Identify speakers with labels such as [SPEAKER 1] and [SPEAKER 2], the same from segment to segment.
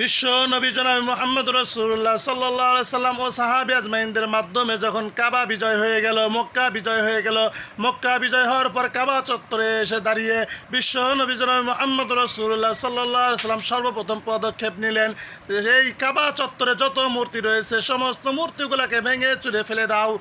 [SPEAKER 1] বিশ্ব নবী জনাব মোহাম্মদ রসুল্লাহ সাল্লাহ সাল্লাম ও সাহাবি আজমাইনদের মাধ্যমে যখন কাবা বিজয় হয়ে গেল, মক্কা বিজয় হয়ে গেল, মক্কা বিজয় হওয়ার পর কাবা চত্বরে এসে দাঁড়িয়ে বিশ্ব নবী জনাব মোহাম্মদ রসুল্লাহ সাল্লাহ সাল্লাম সর্বপ্রথম পদক্ষেপ নিলেন এই কাবা চত্বরে যত মূর্তি রয়েছে, সমস্ত মূর্তিগুলোকে ভেঙে চুরে ফেলে দাও।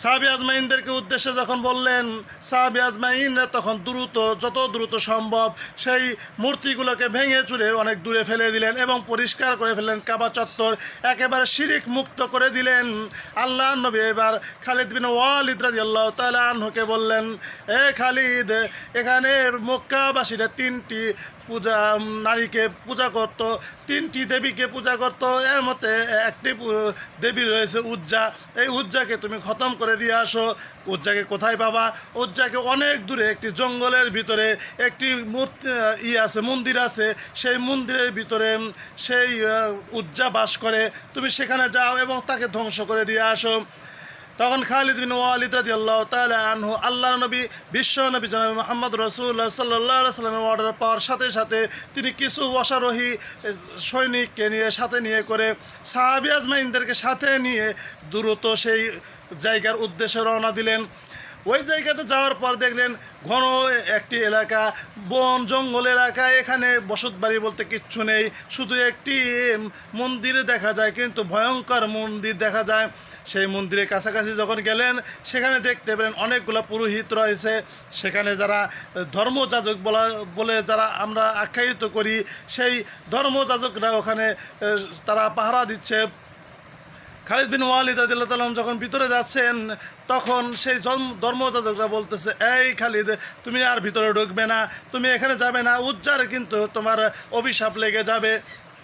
[SPEAKER 1] সাহাবি আজমাইনদেরকে উদ্দেশ্যে যখন বললেন, সাহাবি আজমাইনরা তখন দ্রুত, যত দ্রুত সম্ভব সেই মূর্তিগুলোকে ভেঙে চুরে অনেক দূরে ফেলে দিলেন এবং পরিষ্কার করে ফেললেন কাবা চত্বর, একেবারে শিরিক মুক্ত করে দিলেন। আল্লাহ নবী এবার খালিদ বিন ওয়ালিদ রাজি আল্লাহ তালা আনহুকে বললেন, এ খালিদ, এখানের মক্কাবাসীরা তিনটি পূজা নারীকে পূজা করত, তিনটি দেবীকে পূজা করত, এর মধ্যে একটি দেবী রয়েছে উজ্জা। এই উজ্জাকে তুমি খতম করে দিয়ে আসো। উজ্জাকে কোথায় পাবা? উজ্জাকে অনেক দূরে, একটি জঙ্গলের ভিতরে, একটি মূর্তি ই আছে, মন্দির আছে। সেই মন্দিরের ভিতরে সেই উজ্জা বাস করে। তুমি সেখানে যাও এবং তাকে ধ্বংস করে দিয়ে আসো। তখন খালিদ বিন ওয়ালিদ রাজি আল্লাহ তালা আনহু আল্লাহ নবী, বিশ্ব নবী জনাবি মোহাম্মদ রসুল্লাহ সাল্লাহ সাল্লামের অর্ডার পাওয়ার সাথে সাথে তিনি কিছু অশ্বারোহী সৈনিককে নিয়ে, সাথে নিয়ে করে সাহাবি আজমাইনদেরকে সাথে নিয়ে দ্রুত সেই জায়গার উদ্দেশ্যে রওনা দিলেন। ওই জায়গাতে যাওয়ার পর দেখলেন ঘন একটি এলাকা, বন জঙ্গল এলাকা, এখানে বসত বাড়ি বলতে কিচ্ছু নেই, শুধু একটি মন্দির দেখা যায়, কিন্তু ভয়ঙ্কর মন্দির দেখা যায়। সেই মন্দিরের কাছাকাছি যখন গেলেন, সেখানে দেখতে পেলেন অনেকগুলো পুরোহিত রয়েছে। সেখানে যারা ধর্মযাজক বলা, বলে যারা আমরা আখ্যায়িত করি, সেই ধর্মযাজকরা ওখানে তারা পাহারা দিচ্ছে। খালিদ বিন ওয়ালিদ তাআলা যখন ভিতরে যাচ্ছেন, তখন সেই ধর্মযাজকরা বলতেছে, এই খালিদ, তুমি আর ভিতরে ঢুকবে না, তুমি এখানে যাবে না, উজ্জার কিন্তু তোমার অভিশাপ লেগে যাবে।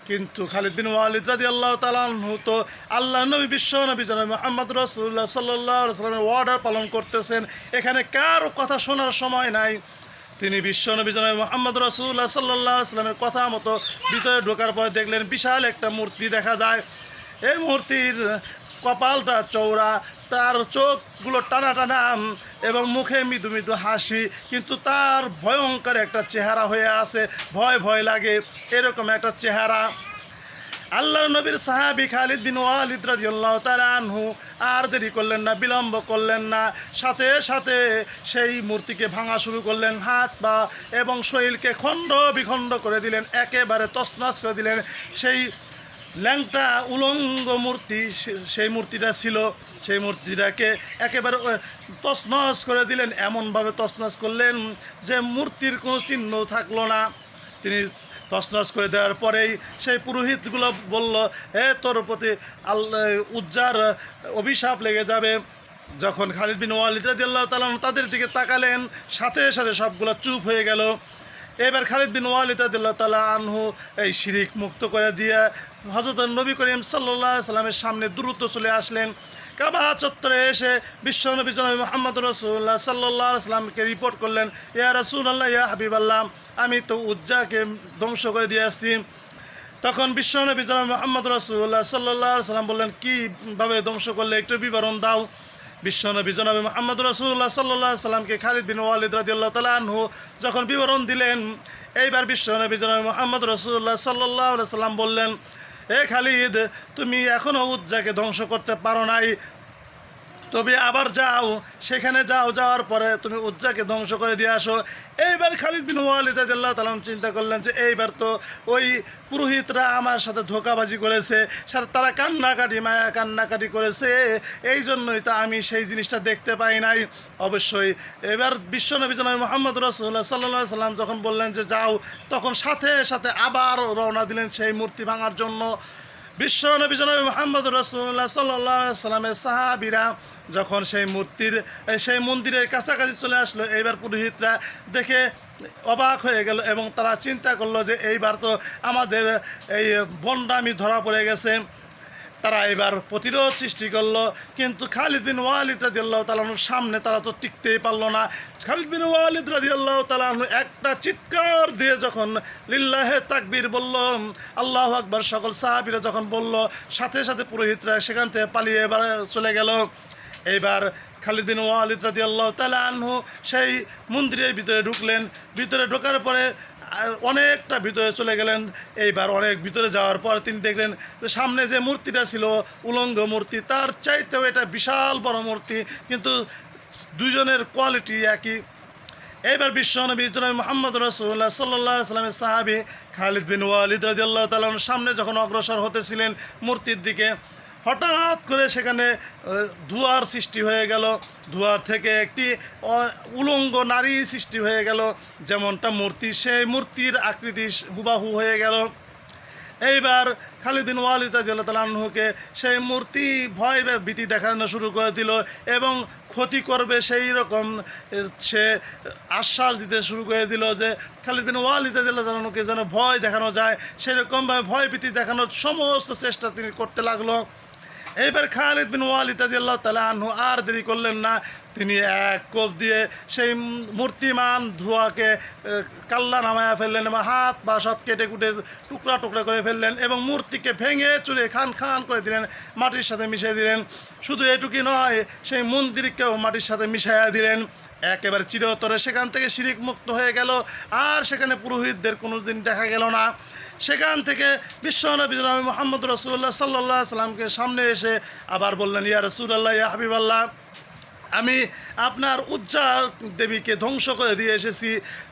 [SPEAKER 1] কিন্তু খালিদ বিন ওয়ালিদ রাদি আল্লাহ তালাহু তো আল্লাহ নবী, বিশ্ব নবী জনাব মোহাম্মদ রসুল্লাহ সাল্লাহ সাল্লামের অর্ডার পালন করতেছেন। এখানে কারও কথা শোনার সময় নাই। তিনি বিশ্ব নবী জনাব মোহাম্মদ রসুল্লাহ সাল্লাহ সাল্লামের কথা মতো ভিতরে ঢোকার পরে দেখলেন বিশাল একটা মূর্তি দেখা যায়। এই মূর্তির কপালটা চৌড়া তার চোখগুলো টানা টানা এবং মুখে মৃদু মৃদু হাসি, কিন্তু তার ভয়ঙ্কর একটা চেহারা হয়ে আছে। ভয় ভয় লাগে। এরকম একটা চেহারা। আল্লাহ নবীর সাহাবি খালিদ বিন ওয়ালিদ তাআলা আনহু আর দেরি করলেন না, বিলম্ব করলেন না। সাথে সাথে সেই মূর্তিকে ভাঙা শুরু করলেন, হাত, পা এবং শরীরকে খণ্ড বিখণ্ড করে দিলেন, একেবারে তছনছ করে দিলেন। সেই ল্যাংটা উলঙ্গ মূর্তি সেই মূর্তিটা ছিল। সেই মূর্তিটাকে একেবারে তছনছ করে দিলেন। এমনভাবে তছনছ করলেন যে মূর্তির কোনো চিহ্ন থাকল না। তিনি তছনছ করে দেওয়ার পরেই সেই পুরোহিতগুলো বলল, হে তোর প্রতি আল্লাহ উজ্জার অভিশাপ লেগে যাবে। যখন খালিদ বিন ওয়ালিদ রাদিয়াল্লাহু তাআলা তাদের দিকে তাকালেন, সাথে সাথে সবগুলো চুপ হয়ে গেল। এবার খালিদ বিন ওয়ালিদ তাআলা আনহু এই শিরিক মুক্ত করে দিয়ে হযরত নবী করিম আলাইহি সাল্লামের সামনে দ্রুত চলে আসলেন। কাবা চত্বরে এসে বিশ্ব নবী জনাব মোহাম্মদ রসুল্লাহ সাল্লাহ সাল্লামকে রিপোর্ট করলেন, ইয়া রসুল আল্লাহ ইয়া হাবিব আল্লাহ আমি তো উজ্জাকে ধ্বংস করে দিয়ে আসছি। তখন বিশ্ব নবী জনাব মোহাম্মদ রসুল্লাহ সাল্লাহ সাল্লাম বললেন, কীভাবে ধ্বংস করলে? একটু বিবরণ দাও। বিশ্ব নবী জনাব মোহাম্মদ রসুল্লাহ সাল্লাহ সাল্লামকে খালিদ বিন ওয়ালিদ রাদিয়াল্লাহু তালাহু যখন বিবরণ দিলেন, এইবার বিশ্ব নবী জনাব মোহাম্মদ রসুল্লাহ সাল্লাহ সাল্লাম বললেন, এ খালিদ, তুমি এখনও উজ্জাকে ধ্বংস করতে পারো নাই। তবে আবার যাও, সেখানে যাও, যাওয়ার পরে তুমি উজ্জাকে ধ্বংস করে দিয়ে আসো। এইবার খালিদ বিন ওয়ালিদ তালাম চিন্তা করলেন যে এইবার তো ওই পুরোহিতরা আমার সাথে ধোকাবাজি করেছে তারা কান্নাকাটি, মায়া কান্নাকাটি করেছে এই জন্যই তো আমি সেই জিনিসটা দেখতে পাই নাই। অবশ্যই এবার বিশ্বনবী মোহাম্মদ রসুল্লাহ সাল্লাহ সাল্লাম যখন বললেন যে যাও, তখন সাথে সাথে আবার রওনা দিলেন সেই মূর্তি ভাঙার জন্য। বিশ্ব নবী জনাবি মোহাম্মদ রসুল্লাহ সাল্লাহ সাল্লামের সাহাবিরা যখন সেই মূর্তির, সেই মন্দিরের কাছাকাছি চলে আসলো, এইবার পুরোহিতরা দেখে অবাক হয়ে গেল এবং তারা চিন্তা করল যে এইবার তো আমাদের এই বন্ডামি ধরা পড়ে গেছে। তারা এবার প্রতিরোধ সৃষ্টি করল। কিন্তু খালিদ বিন ওয়ালিদ রাজি আল্লাহ সামনে তারা তো টিকতেই পারল না। খালিদ বিন ওয়ালিদ রাজি আল্লাহ একটা চিৎকার দিয়ে যখন লিল্লাহে তাকবির বলল, আল্লাহ আকবর, সকল সাহাবিরা যখন বলল, সাথে সাথে পুরোহিতরা সেখান থেকে পালিয়ে এবার চলে গেল। এইবার খালিদ বিন ওয়ালিদ রাজি আল্লাহ তালা আনহু সেই মন্দিরের ভিতরে ঢুকলেন। ভিতরে ঢোকার পরে অনেকটা ভিতরে চলে গেলেন। এইবার অনেক ভিতরে যাওয়ার পর তিনি দেখলেন যে সামনে যে মূর্তিটা ছিল, উলঙ্গ মূর্তি, তার চাইতেও এটা বিশাল বড় মূর্তি, কিন্তু দুজনের কোয়ালিটি একই। এইবার বিশ্বনবী জনাবি মোহাম্মদ রসুল্লাহ সাল্লাহ সাল্লামের সাহাবি খালিদ বিন ওয়ালিদ রাজি আল্লাহ তালার সামনে যখন অগ্রসর হতেছিলেন মূর্তির দিকে হঠাৎ করে সেখানে ধোঁয়ার সৃষ্টি হয়ে গেল। ধোঁয়ার থেকে একটি উলঙ্গ নারী সৃষ্টি হয়ে গেল। যেমনটা মূর্তি, সেই মূর্তির আকৃতি হুবাহু হয়ে গেল। এইবার খালিদিন ওয়ালিদ তালাহুকে সেই মূর্তি ভয় বা ভীতি দেখানো শুরু করে দিল এবং ক্ষতি করবে সেই রকম সে আশ্বাস দিতে শুরু করে দিল যে খালিদিন ওয়ালিদ তালাহুকে যেন ভয় দেখানো যায়, সেরকমভাবে ভয় ভীতি দেখানোর সমস্ত চেষ্টা তিনি করতে লাগল। এইবার খালিদ বিন ওয়ালিদ আল্লাহ তালা আনহু আর দেরি করলেন না। তিনি এক কোপ দিয়ে সেই মূর্তিমান ধোয়াকে কাল্লা নামায়া ফেললেন এবং হাত বা সব কেটে কুটে টুকরা টুকরা করে ফেললেন এবং মূর্তিকে ভেঙে চুরে খান খান করে দিলেন, মাটির সাথে মিশিয়ে দিলেন। শুধু এটুকুই নয়, সেই মন্দিরকেও মাটির সাথে মিশাইয়া দিলেন। একেবারে চিরতরে সেখান থেকে শিরিক মুক্ত হয়ে গেল। আর সেখানে পুরোহিতদের কোনো দিন দেখা গেল না। সেখান থেকে বিশ্বনবী জনাবি মোহাম্মদ রসুল্লাহ সাল্লাহ সাল্লামকে সামনে এসে আবার বললেন, ইয়া রসুল্লাহ ইয়া হাবিবাল্লাহ, আমি আপনার উজ্জার দেবীকে ধ্বংস করে দিয়ে এসেছি।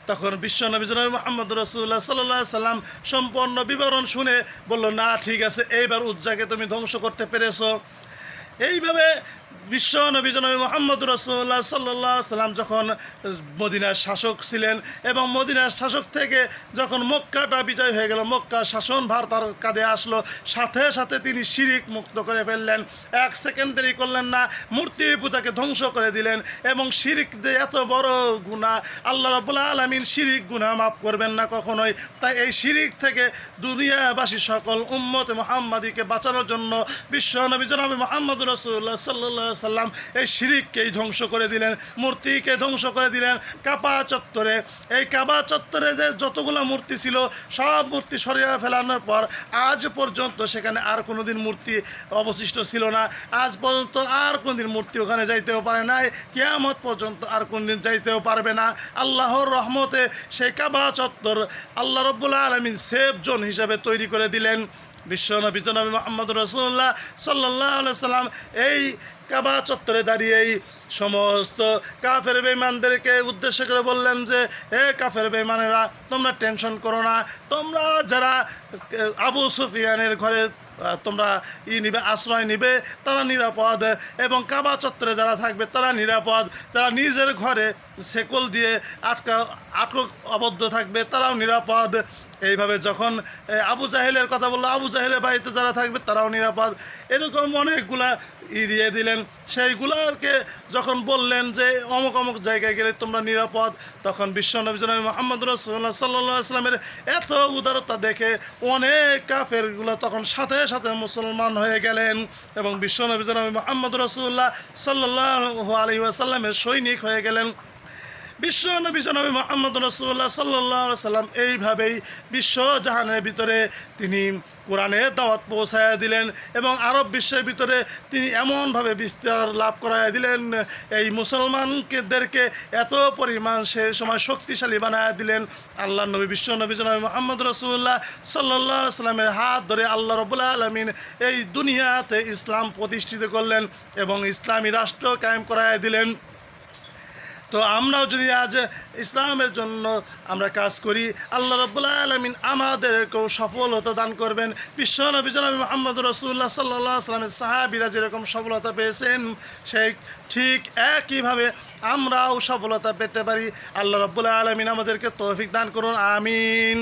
[SPEAKER 1] তখন বিশ্বনবী জনাবি মোহাম্মদ রসুল্লাহ সাল্লাহ সাল্লাম সম্পূর্ণ বিবরণ শুনে বলল, না, ঠিক আছে, এইবার উজ্জাকে তুমি ধ্বংস করতে পেরেছ। এইভাবে বিশ্ব নবী জনবী মোহাম্মদ রসুল্লাহ সাল্লাহ সাল্লাম যখন মদিনার শাসক ছিলেন এবং মদিনার শাসক থেকে যখন মক্কাটা বিজয় হয়ে গেল মক্কা শাসন ভার তার কাঁধে আসলো। সাথে সাথে তিনি শিরিক মুক্ত করে ফেললেন। এক সেকেন্ড দেরি করলেন না, মূর্তি পূজাকে ধ্বংস করে দিলেন এবং শিরিক যে এত বড় গুণা আল্লাহ রাবুল্লাহ আলমিন শিরিক গুণা মাফ করবেন না কখনোই। তাই এই শিরিক থেকে দুনিয়াবাসী সকল উম্মত মোহাম্মদীকে বাঁচানোর জন্য বিশ্ব নবী জনাবি মোহাম্মদ রসুল্লাহ সাল্লাহ সাল্লাম এই শিরিককেই ধ্বংস করে দিলেন, মূর্তিকে ধ্বংস করে দিলেন কাপা চত্বরে। এই কাবা চত্বরে যে যতগুলো মূর্তি ছিল, সব মূর্তি সরিয়ে ফেলানোর পর আজ পর্যন্ত সেখানে আর কোনোদিন মূর্তি অবশিষ্ট ছিল না। আজ পর্যন্ত আর কোনোদিন মূর্তি ওখানে যাইতেও পারে নাই। কেয়ামত পর্যন্ত আর কোনদিন যাইতেও পারবে না। আল্লাহর রহমতে সেই কাবা চত্বর আল্লাহ রব্বুল্লাহ আলমিন সেফ জোন হিসাবে তৈরি করে দিলেন। বিশ্বনবী জনাবি মোহাম্মদ রসুল্লাহ সাল্লাহ সাল্লাম এই কাবা চত্বরে দাঁড়িয়েই সমস্ত কাফের বেমানদেরকে উদ্দেশ্য করে বললেন যে এ কাফের বেমানেরা তোমরা টেনশন করো না। তোমরা যারা, আবু সুফিয়ানের ঘরে তোমরা ই নিবে, আশ্রয় নিবে, তারা নিরাপদ। এবং কাবা চত্বরে যারা থাকবে, তারা নিরাপদ। যারা নিজের ঘরে সেকল দিয়ে আটকা, আটক, আবদ্ধ থাকবে, তারাও নিরাপদ। এইভাবে যখন আবু জাহেলের কথা বলল, আবু জাহেলের বাড়িতে যারা থাকবে তারাও নিরাপদ। এরকম অনেকগুলা ই দিয়ে দিলেন। সেইগুলাকে যখন বললেন যে অমুক অমুক জায়গায় গেলে তোমরা নিরাপদ, তখন বিশ্বনবী জনাবি মোহাম্মদ রসুল্লাহ সাল্লাহ আসলামের এত উদারতা দেখে অনেক কাফেরগুলো তখন সাথে সাথে মুসলমান হয়ে গেলেন এবং বিশ্বনবী জনাবি মোহাম্মদ রসুল্লাহ সাল্লাহ আলহি আসাল্লামের সৈনিক হয়ে গেলেন। বিশ্ব নবী জনাবি মোহাম্মদ রসুল্লাহ সাল্লাহ সাল্লাম এইভাবেই বিশ্ব জাহানের ভিতরে তিনি কোরআনের দাওয়াত পৌঁছায়া দিলেন এবং আরব বিশ্বের ভিতরে তিনি এমনভাবে বিস্তার লাভ করাইয়া দিলেন, এই মুসলমানদেরকে এত পরিমাণ সে সময় শক্তিশালী বানায়া দিলেন। আল্লাহ নবী, বিশ্ব নবী জনাবি মোহাম্মদ রসুল্লাহ সাল্লাহ সাল্লামের হাত ধরে আল্লাহ রবুল্লাহ আলমিন এই দুনিয়াতে ইসলাম প্রতিষ্ঠিত করলেন এবং ইসলামী রাষ্ট্র কায়েম করাইয়া দিলেন। তো আমরাও যদি আজ ইসলামের জন্য আমরা কাজ করি, আল্লাহ রব্বুল্লাহ আলমিন আমাদেরকেও সফলতা দান করবেন। বিশ্ব নবী জনাবি মোহাম্মদ রসুল্লাহ সাল্লাহ সাহাবিরা যেরকম সফলতা পেয়েছেন, সেই ঠিক একইভাবে আমরাও সফলতা পেতে পারি। আল্লাহ রব্বুল্লাহ আলমিন আমাদেরকে তৌফিক দান করুন, আমিন।